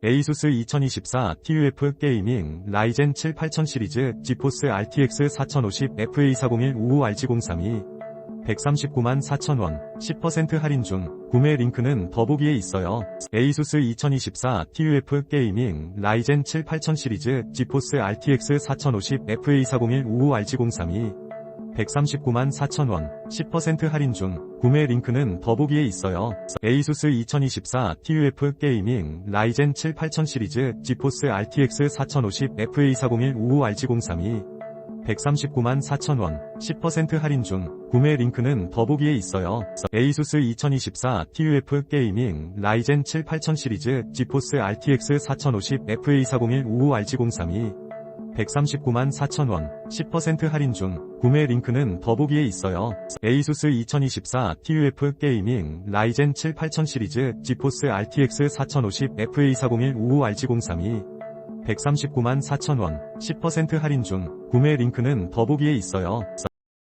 ASUS 2024 TUF 게이밍 라이젠 7 8000 시리즈 지포스 RTX 4050 FA401 55RG032 139만 4천원 10% 할인 중 구매 링크는 더보기에 있어요. ASUS 2024 TUF 게이밍 라이젠 7 8000 시리즈 지포스 RTX 4050 FA401 55RG032 139만 4천원 10% 할인 중 구매 링크는 더보기에 있어요. ASUS 2024 TUF 게이밍 라이젠 7 8000 시리즈 지포스 RTX 4050 FA401 55RG032 139만 4천원 10% 할인 중 구매 링크는 더보기에 있어요. ASUS 2024 TUF 게이밍 라이젠 7 8000 시리즈 지포스 RTX 4050 FA401 55RG032 139만 4천원 10% 할인 중 구매 링크는 더보기에 있어요. ASUS 2024 TUF 게이밍 라이젠 7 8000 시리즈 지포스 RTX 4050 FA401 55RG032 139만 4천원 10% 할인 중 구매 링크는 더보기에 있어요.